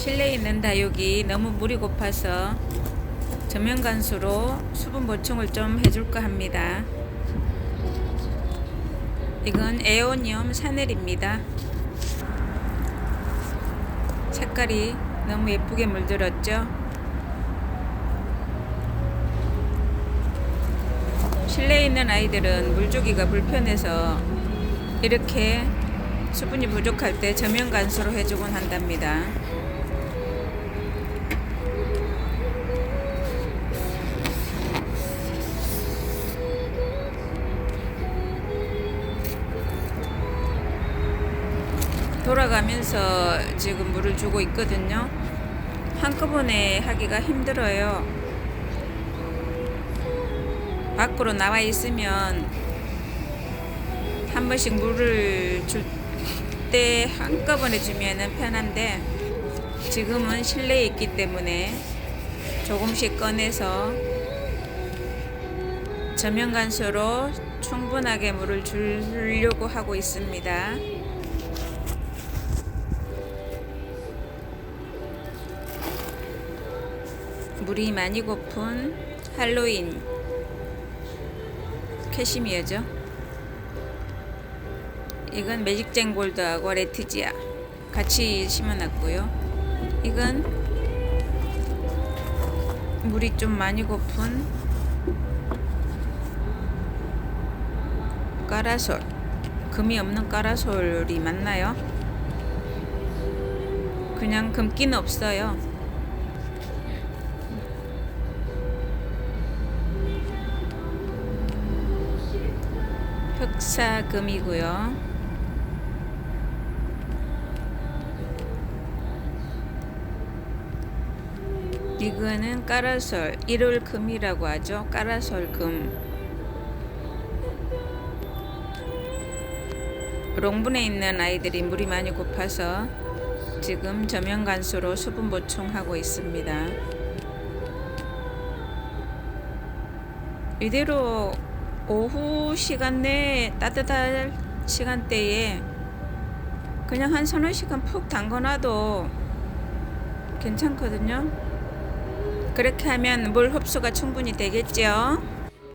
실내에 있는 다육이 너무 물이 고파서 저면간수로 수분 보충을 좀 해줄까 합니다. 이건 에오니엄 샤넬입니다. 색깔이 너무 예쁘게 물들었죠? 실내에 있는 아이들은 물주기가 불편해서 이렇게 수분이 부족할 때 저면 간수로 해주곤 한답니다. 돌아가면서 지금 물을 주고 있거든요. 한꺼번에 하기가 힘들어요. 밖으로 나와 있으면 한 번씩 물을 줄 때 한꺼번에 주면은 편한데 지금은 실내에 있기 때문에 조금씩 꺼내서 저면 간수로 충분하게 물을 주려고 하고 있습니다. 물이 많이 고픈 할로윈 캐시미어죠. 이건 매직쟁 골드하고 레티지아 같이 심어놨고요. 이건 물이 좀 많이 고픈 까라솔 금이 없는 까라솔이 맞나요? 그냥 금기는 없어요. 흑사금이고요. 이거는 까라솔, 일월금이라고 하죠. 까라솔금. 롱분에 있는 아이들이 물이 많이 고파서 지금 저면 간수로 수분 보충하고 있습니다. 이대로 오후 시간 내에 따뜻할 시간대에 그냥 한 서너 시간 푹 담궈놔도 괜찮거든요. 그렇게 하면 물 흡수가 충분히 되겠죠.